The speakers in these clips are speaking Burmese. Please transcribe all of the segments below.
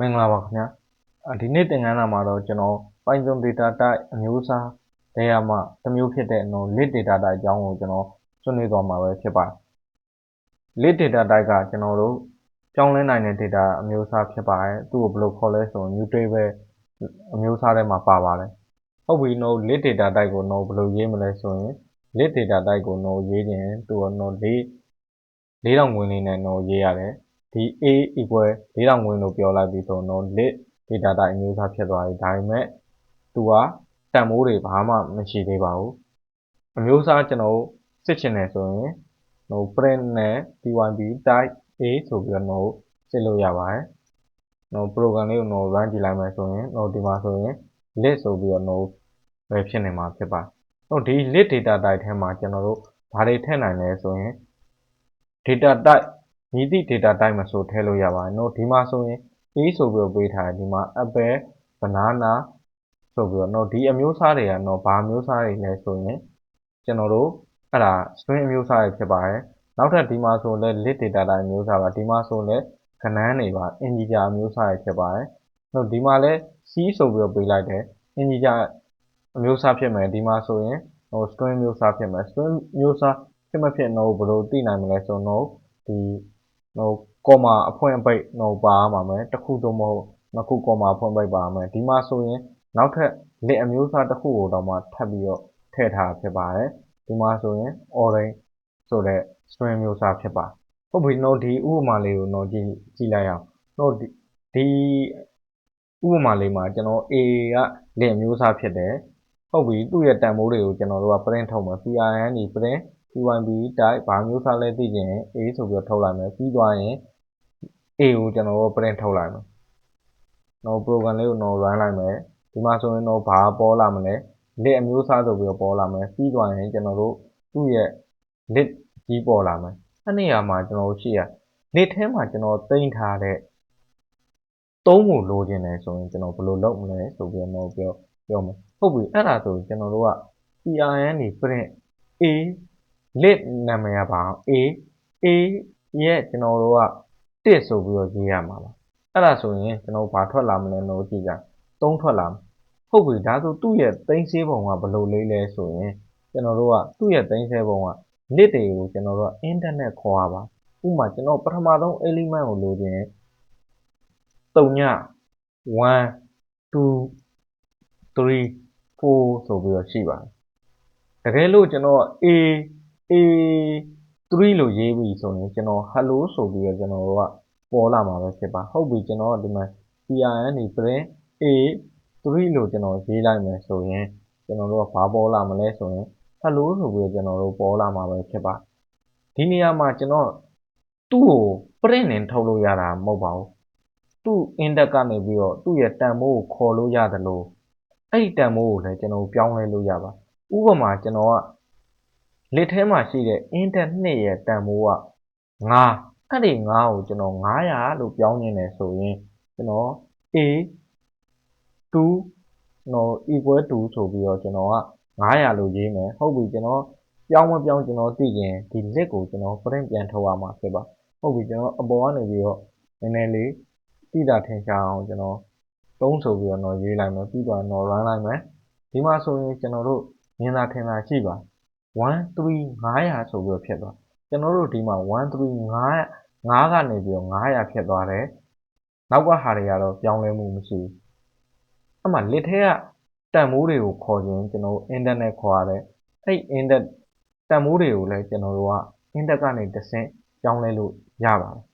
မင်္ဂလာပါခင်ဗျာအာဒီနေ့သင်ခန်းစာမှာတော့ကျွန်တော် Python data type အမျိုးအစားတွေကမှတစ်မျိုးဖြစ်တဲ့နော် lit data type အကြောင်းကိုကျွန်တော်ဆွေးနွေးသွားမှာပဲဖြစ်ပါတယ် lit data type ကကျွန်တော်တို့ပြောင်းလဲနိုင်တဲ့ data အမျိုးအစားဖြစ်ပါတယ်သူ့ကိုဘယ်လိုခေါ်လဲဆိုရင် mutable အမျိုးအစားထဲမှာပါပါတယ်ဟုတ်ပြီနော် lit data type ကိုနော်ဘယ်လိုရေးမလဲဆိုရင် lit data type ကိုနော်ရေးခြင်းသူကနော်လေးလေးတောင်ဝင်လေးနဲ့နော်ရေးရတယ် ဒီ a equal 4000ဝင်လို့ပြောလိုက်ပြီဆိုတော့ lit data type အမျိုးအစားဖြစ်သွားပြီဒါပေမဲ့သူကတန်မိုးတွေဘာမှမရှိသေးပါဘူးအမျိုးအစားကျွန်တော်စစ်ချင်တယ်ဆိုရင်ဟို print နဲ့ pyb type a ဆိုပြီးတော့ဟိုစစ်လို့ရပါတယ်ဟို program လေးကိုဟို run ကြည့်လိုက်မယ်ဆိုရင်ဟိုဒီမှာဆိုရင် lit ဆိုပြီးတော့ဟိုပဲဖြစ်နေမှာဖြစ်ပါဟိုဒီ lit data type ထဲမှာကျွန်တော်တို့ဘာတွေထည့်နိုင်လဲဆိုရင် data type မြည်သည့် data type မှာဆို ထည့်လို့ရပါတယ် နော် ဒီမှာဆိုရင် a ဆိုပြီးတော့ ပေးထားတယ် ဒီမှာ apple banana ဆိုပြီးတော့ နော် ဒီအမျိုးအစားတွေက နော် ဘာအမျိုးအစားတွေလဲဆိုရင် ကျွန်တော်တို့ အဲ့ဒါ string အမျိုးအစားတွေ ဖြစ်ပါတယ် နောက်ထပ် ဒီမှာဆိုလဲ lit data type အမျိုးအစားပါ ဒီမှာဆိုလဲခဏန်းတွေပါ integer အမျိုးအစားတွေ ဖြစ်ပါတယ် နော် ဒီမှာလဲ c ဆိုပြီးတော့ ပေးလိုက်တယ် integer အမျိုးအစား ဖြစ်မယ် ဒီမှာဆိုရင်ဟို string မျိုးစား ဖြစ်မယ် string မျိုးစား ဖြစ်မဖြစ်တော့ဘယ်လိုသိနိုင်မလဲဆိုတော့ဒီ ဟိုကောမာအဖွင့်အပိတ်ဟိုပါမှာမယ်တစ်ခုသို့မဟုတ်နှစ်ခုကောမာအဖွင့်အပိတ်ပါမယ်ဒီမှာဆိုရင်နောက်ထပ် lit အမျိုးအစားတစ်ခုကိုတော့မှထပ်ပြီးတော့ထည့်ထားဖြစ်ပါတယ်ဒီမှာဆိုရင် orange ဆိုတဲ့ string မျိုးစားဖြစ်ပါဟုတ်ပြီနော်ဒီဥပမာလေးကိုနော်ကြည့်ကြည့်လိုက်အောင်နော်ဒီဥပမာလေးမှာကျွန်တော် A က lit အမျိုးအစားဖြစ်တယ်ဟုတ်ပြီသူ့ရဲ့တန်ဖိုးတွေကိုကျွန်တော်တို့က print ထုတ်မယ် PIN ဒီ print PYB type ဘာမျိုးစားလဲသိချင်ရင် A ဆိုပြီးတော့ထုတ်လိုက်မယ်ပြီးသွားရင် A ကိုကျွန်တော်တို့ print ထုတ်လိုက်မယ်နော် program လေးကိုနော် run လိုက်မယ်ဒီမှာဆိုရင်တော့ဘာပေါ်လာမလဲ lit အမျိုးအစားဆိုပြီးတော့ပေါ်လာမယ်ပြီးသွားရင်ကျွန်တော်တို့သူ့ရဲ့ lit ကြီးပေါ်လာမယ်အဲ့နေရာမှာကျွန်တော်တို့ရှိရ lit ထဲမှာကျွန်တော်တင်ထားတဲ့သုံးကိုလိုချင်တယ်ဆိုရင်ကျွန်တော်ဘယ်လိုလုပ်မလဲဆိုပြီးတော့ပြောပြောမယ်ဟုတ်ပြီအဲ့ဒါဆိုကျွန်တော်တို့က PRN နေ print a lit နာမည်ကပါအောင် a a ရဲ့ကျွန်တော်တို့ကတစ်ဆိုပြီးတော့ရေးရမှာပါအဲ့ဒါဆိုရင်ကျွန်တော်ဘာထွက်လာမလဲလို့ကြည့်ကြသုံးထွက်လာဟုတ်ပြီဒါဆိုသူ့ရဲ့သိန်းစေးပုံကဘယ်လိုလေးလဲဆိုရင်ကျွန်တော်တို့ကသူ့ရဲ့သိန်းစေးပုံက lit တွေကိုကျွန်တော်တို့က internet ခေါ်ရပါဥပမာကျွန်တော်ပထမဆုံး element ကိုလိုချင်3ည1 2 3 4ဆိုပြီးတော့ရှိပါတယ်တကယ်လို့ကျွန်တော် a a 3 လို့ရေးပြီဆိုရင်ကျွန်တော် hello ဆိုပြီးတော့ကျွန်တော်တို့ကပေါ်လာမှာပဲဖြစ်ပါဟုတ်ပြီကျွန်တော်ဒီမှာ PRN နေ print a 3 လို့ကျွန်တော်ရေးလိုက်မယ်ဆိုရင်ကျွန်တော်တို့ကဘာပေါ်လာမလဲဆိုရင် hello ဆိုပြီးတော့ကျွန်တော်တို့ပေါ်လာမှာပဲဖြစ်ပါဒီနေရာမှာကျွန်တော်သူ့ကို print နဲ့ထုတ်လို့ရတာမဟုတ်ပါဘူးသူ့ index ကနေပြီးတော့သူ့ရဲ့တန်ဖိုးကိုခေါ်လို့ရတယ်လို့အဲ့ဒီတန်ဖိုးကိုလည်းကျွန်တော်ပြောင်းလဲလို့ရပါဥပမာကျွန်တော်က list ထဲမှာရှိတဲ့ index 2ရဲ့တန်ဖိုးက9အဲ့ဒီ9ကိုကျွန်တော်900လို့ပြောင်းနေတယ်ဆိုရင်ကျွန်တော် a 2နော် equal to ဆိုပြီးတော့ကျွန်တော်က900လို့ရေးမယ်ဟုတ်ပြီကျွန်တော်ပြောင်းမပြောင်းကျွန်တော်သိရင်ဒီ list ကိုကျွန်တော် print ပြန်ထုတ်ရမှာဖြစ်ပါဟုတ်ပြီကျွန်တော်အပေါ်ကနေပြီးတော့နည်းနည်းလေးသိတာထင်ရှားအောင်ကျွန်တော်သုံးဆိုပြီးတော့ရေးလိုက်မယ်ပြီးတော့တော့ run လိုက်မယ်ဒီမှာဆိုရင်ကျွန်တော်တို့မြင်တာထင်တာရှိပါ 1 3 900ဆိုပြီးတော့ဖြစ်သွားကျွန်တော်တို့ဒီမှာ1 3 9 9ကနေပြီးတော့900ဖြစ်သွားတယ်နောက်ကဟာတွေကတော့ပြောင်းလဲမှုမရှိဘူးအဲ့မှာ lit ထဲကတန်မိုးတွေကိုခေါ်ခြင်းကျွန်တော်တို့ internet ခေါ်ရတယ်အဲ့ index တန်မိုးတွေကိုလည်းကျွန်တော်တို့က index ကနေတစ်ဆင့်ပြောင်းလဲလို့ရပါတယ်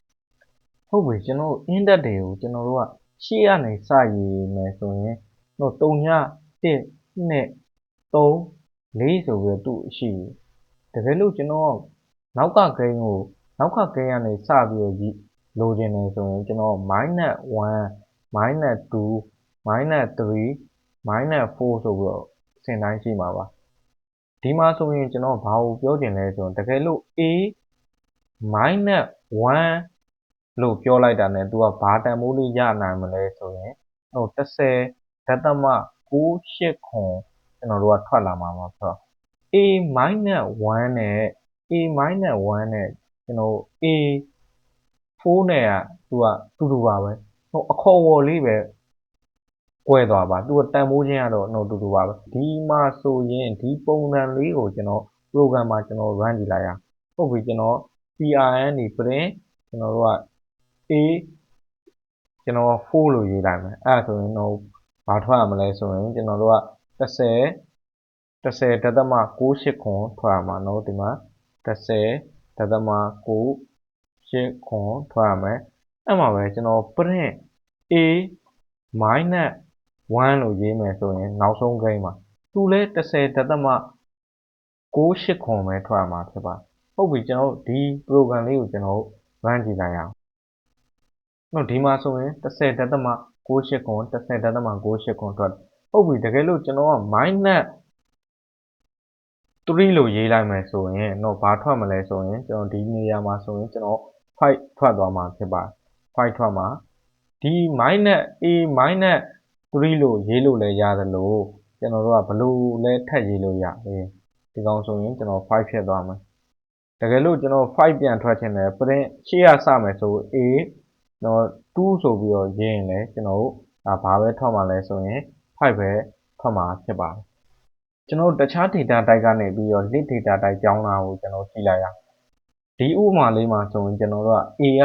ဟုတ်ပြီကျွန်တော်တို့ index တွေကိုကျွန်တော်တို့ကရှေ့ကနေစရည်မယ်ဆိုရင်တော့3ည1 2 3 4ဆိုပြီးတော့သူ့ရှိတကယ်လို့ကျွန်တော်နောက်ကဂိမ်းကိုနောက်ကဂိမ်းကနေစပြီးတော့လိုချင်တယ်ဆိုရင်ကျွန်တော် -1 -2 -3 -4 ဆိုပြီးတော့စင်တိုင်းရှိမှာပါဒီမှာဆိုရင်ကျွန်တော်ဘာကိုပြောချင်လဲဆိုရင်တကယ်လို့ a -1 လို့ပြောလိုက်တာနဲ့ तू ကဘာတန်ဖိုးလေးရနိုင်မလဲဆိုရင်ဟို30ဒသမ68ခွန် ကျွန်တော်တို့ကထွက်လာမှာပါဆိုတော့ a -1 နဲ့ a -1 နဲ့ကျွန်တော် a 4နဲ့က तू ကတူတူပါပဲဟိုအခေါ်အဝေါ်လေးပဲကွဲသွားပါသူကတန်ဖိုးချင်းကတော့တော့တူတူပါပဲဒီမှာဆိုရင်ဒီပုံစံလေးကိုကျွန်တော် program မှာကျွန်တော် run ကြည့်လိုက်ရအောင်ဟုတ်ပြီကျွန်တော် PRN နေ print ကျွန်တော်တို့က A ကျွန်တော်4လို့ရေးလိုက်မယ်အဲ့ဒါဆိုရင်တော့ဘာထွက်ရမလဲဆိုရင်ကျွန်တော်တို့က 30 30ဒသမ68ခွန်ထွက်ရမှာเนาะဒီမှာ30ဒသမ68ခွန်ထွက်ရမယ်အဲ့မှာပဲကျွန်တော် print A minus 1လို့ရေးမယ်ဆိုရင်နောက်ဆုံးဂိမ်းမှာသူလဲ30ဒသမ68ခွန်ပဲထွက်ရမှာဖြစ်ပါဟုတ်ပြီကျွန်တော်ဒီ program လေးကိုကျွန်တော် run ကြည့်လိုက်ရအောင်တော့ဒီမှာဆိုရင်30ဒသမ68ခွန်30ဒသမ68ခွန်ထွက် ဟုတ်ပြီတကယ်လို့ကျွန်တော်က minus 3လို့ရေးလိုက်မယ်ဆိုရင်တော့ဘာထွက်မလဲဆိုရင်ကျွန်တော်ဒီနေရာမှာဆိုရင်ကျွန်တော်5ထွက်သွားမှာဖြစ်ပါတယ်5ထွက်မှာဒီ minus a minus 3လို့ရေးလို့လည်းရတယ်လို့ကျွန်တော်တို့ကဘလို့လဲထပ်ရေးလို့ရတယ်ဒီကောင်ဆိုရင်ကျွန်တော်5ဖြစ်သွားမယ်တကယ်လို့ကျွန်တော်5ပြန်ထွက်ချင်တယ် print ရှေ့ရစမယ်ဆို a တော့2ဆိုပြီးတော့ရေးရင်လည်းကျွန်တော်တို့ဒါဘာပဲထွက်မှာလဲဆိုရင် 5ပဲထွက်မှာဖြစ်ပါတယ်ကျွန်တော်တခြား data type ကနေပြီးတော့ list data type ကြောင်းတာကိုကျွန်တော်ကြည့်လိုက်ရအောင်ဒီဥပမာလေးမှာဆိုရင်ကျွန်တော်တို့က A က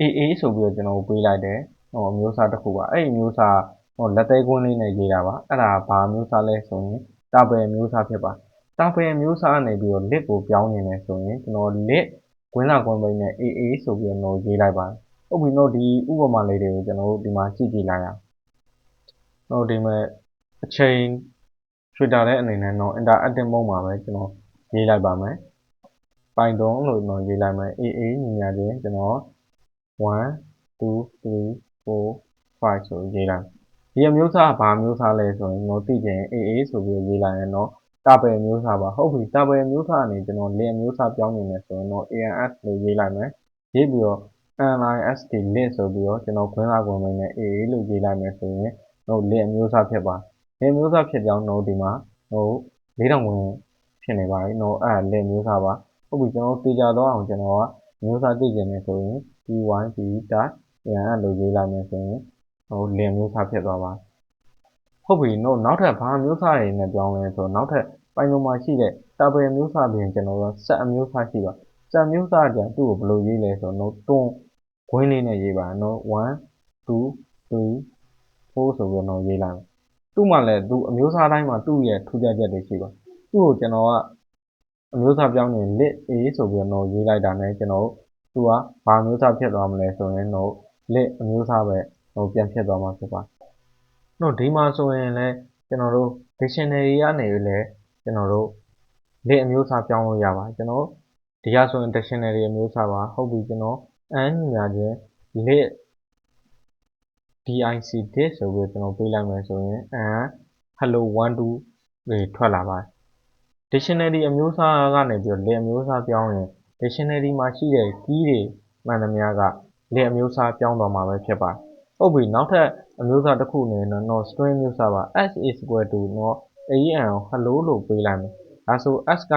AA ဆိုပြီးတော့ကျွန်တော်ပေးလိုက်တယ်ဟိုအမျိုးအစားတစ်ခုပါအဲ့ဒီအမျိုးအစားဟိုလက်သေးကွင်းလေးနဲ့ရေးတာပါအဲ့ဒါဘာအမျိုးအစားလဲဆိုရင်တာပယ်အမျိုးအစားဖြစ်ပါတာပယ်အမျိုးအစားကနေပြီးတော့ list ကိုပြောင်းနေတယ်ဆိုရင်ကျွန်တော် list ကွင်းလာကွင်းပိန်းနဲ့ AA ဆိုပြီးတော့ရေးလိုက်ပါတယ်ဟုတ်ပြီတော့ဒီဥပမာလေးတွေကိုကျွန်တော်တို့ဒီမှာကြည့်ကြည့်လိုက်အောင် တော့ဒီမဲ့အချိန် Twitter တဲ့အနေနဲ့တော့ interactive mode မှာပဲကျွန်တော်ရေးလိုက်ပါမယ် Python လို့ကျွန်တော်ရေးလိုက်မယ် AA ညီညာချင်းကျွန်တော်1 2 3 4 5ဆိုရေးလိုက်ဒီအမျိုးအစားကဘာမျိုးစားလဲဆိုရင်ကျွန်တော်သိချင် AA ဆိုပြီးရေးလိုက်ရင်တော့တာပယ်မျိုးစားပါဟုတ်ပြီတာပယ်မျိုးစားကနေကျွန်တော်လင်မျိုးစားပြောင်းနေမယ်ဆိုရင်တော့ ANS လို့ရေးလိုက်မယ်ရေးပြီးတော့ NIST list ဆိုပြီးတော့ကျွန်တော်ခွင်းလာခွင်းမင်းနဲ့ AA လို့ရေးလိုက်မယ်ဆိုရင် တော့လင်မျိုးစားဖြစ်ပါလင်မျိုးစားဖြစ်ကြောင်းတော့ဒီမှာဟို၄000ဝင်ဖြစ်နေပါပြီတော့အဲ့လင်မျိုးစားပါဟုတ်ပြီကျွန်တော်တေချာတော့အောင်ကျွန်တော်ကမျိုးစားသိကျင်နေဆိုရင် p1 p တာပြန်အဲ့လိုရေးလိုက်မယ်ဆိုရင်ဟိုလင်မျိုးစားဖြစ်သွားပါဟုတ်ပြီတော့နောက်ထပ်ဘာမျိုးစားတွေနဲ့ပြောင်းလဲဆိုတော့နောက်ထပ်ပိုင်လုံးမှာရှိတဲ့တာပယ်မျိုးစားပြင်ကျွန်တော်ကဆက်အမျိုးစားရှိပါဆက်မျိုးစားကြသူ့ကိုဘယ်လိုရေးလဲဆိုတော့တွန်းခွင်းလေးနဲ့ရေးပါနော်1 2 3 4ဆိုပြီးတော့ရေးလိုက်မယ်သူ့မှာလည်းသူအမျိုးစားတိုင်းမှာသူ့ရဲ့ထူးခြားချက်တွေရှိပါသူ့ကိုကျွန်တော်ကအမျိုးသားပြောင်းနေ lit a ဆိုပြီးတော့ရေးလိုက်တာ ਨੇ ကျွန်တော်သူကဘာမျိုးသားဖြစ်သွားမလဲဆိုရင်တော့ lit အမျိုးသားပဲဟိုပြန်ဖြစ်သွားမှာဖြစ်ပါတော့ဒီမှာဆိုရင်လည်းကျွန်တော်တို့ dictionary ကနေလည်းကျွန်တော်တို့ lit အမျိုးသားပြောင်းလို့ရပါကျွန်တော်ဒီကဆိုရင် dictionary အမျိုးသားပါဟုတ်ပြီကျွန်တော် n ညာချင်း lit dic dict ဆိုပြီးကျွန်တော်ပေးလိုက်မယ်ဆိုရင် n hello 1 2တွေထွက်လာပါတယ် dictionary အမျိုးအစားကနေပြီးတော့လယ်အမျိုးအစားပြောင်းရင် dictionary မှာရှိတဲ့ key တွေမှန်သမျှကလယ်အမျိုးအစားပြောင်းသွားမှာပဲဖြစ်ပါတယ်။ဟုတ်ပြီနောက်ထပ်အမျိုးအစားတစ်ခုအနေနဲ့တော့ string မျိုးအစားပါ s is equal to တော့ an ကို hello လို့ပေးလိုက်မယ်။ဒါဆို s က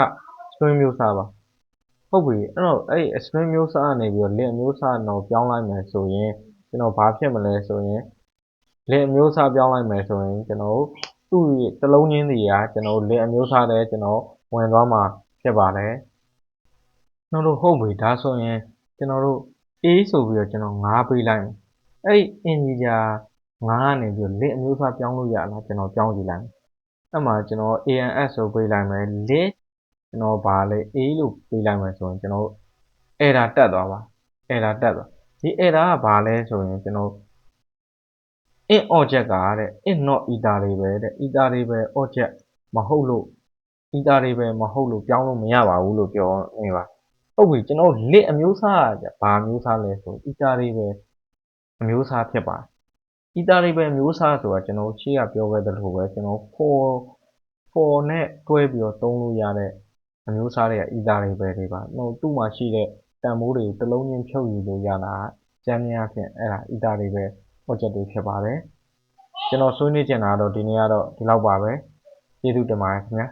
string မျိုးအစားပါ။ဟုတ်ပြီအဲ့တော့အဲ့ string မျိုးအစားကနေပြီးတော့လယ်အမျိုးအစားတော့ပြောင်းလိုက်မယ်ဆိုရင် ကျွန်တော်ဘာဖြစ်မလဲဆိုရင်လယ်အမျိုးအစားပြောင်းလိုက်မယ်ဆိုရင်ကျွန်တော်သူ့ရဲ့တလုံးချင်းစီကကျွန်တော်လင်အမျိုးသားတဲ့ကျွန်တော်ဝင်သွားမှာဖြစ်ပါတယ်။ကျွန်တော်တို့ဟုတ်ပြီဒါဆိုရင်ကျွန်တော်တို့ A ဆိုပြီးတော့ကျွန်တော်9ပေးလိုက်မယ်။အဲ့ဒီ integer 9ကနေပြီးတော့လင်အမျိုးသားပြောင်းလို့ရလားကျွန်တော်ပြောင်းကြည့်လိုက်မယ်။အဲ့မှာကျွန်တော် ANS ဆိုပေးလိုက်မယ်။ list ကျွန်တော်ဗာလဲ A လို့ပေးလိုက်မယ်ဆိုရင်ကျွန်တော် error တက်သွားပါ error တက်သွား ဒီ error ကဘာလဲဆိုရင်ကျွန်တော် int object ကတဲ့ int not ether တွေပဲတဲ့ ether တွေပဲ object မဟုတ်လို့ ether တွေပဲမဟုတ်လို့ပြောင်းလို့မရပါဘူးလို့ပြောနေပါဟုတ်ပြီကျွန်တော် lit အမျိုးအစားကဘာအမျိုးအစားလဲဆို ether တွေပဲအမျိုးအစားဖြစ်ပါတယ် ether တွေပဲအမျိုးအစားဆိုတာကျွန်တော်ရှေ့ကပြောခဲ့သလိုပဲကျွန်တော် for for နဲ့တွဲပြီးတော့သုံးလို့ရတဲ့အမျိုးအစားတွေက ether တွေပဲတွေပါဟိုသူ့မှာရှိတဲ့ တန်ဖိုးတွေကို တစ်လုံးချင်း ဖြုတ်ယူလို့ရတာကျမ်းများဖြင့် အဲ့ဒါ ether တွေပဲ project တွေ ဖြစ်ပါတယ် ကျွန်တော်ဆွေးနွေးချင်တာတော့ ဒီနေ့ကတော့ ဒီလောက်ပါပဲ ကျေးဇူးတင်ပါတယ်ခင်ဗျာ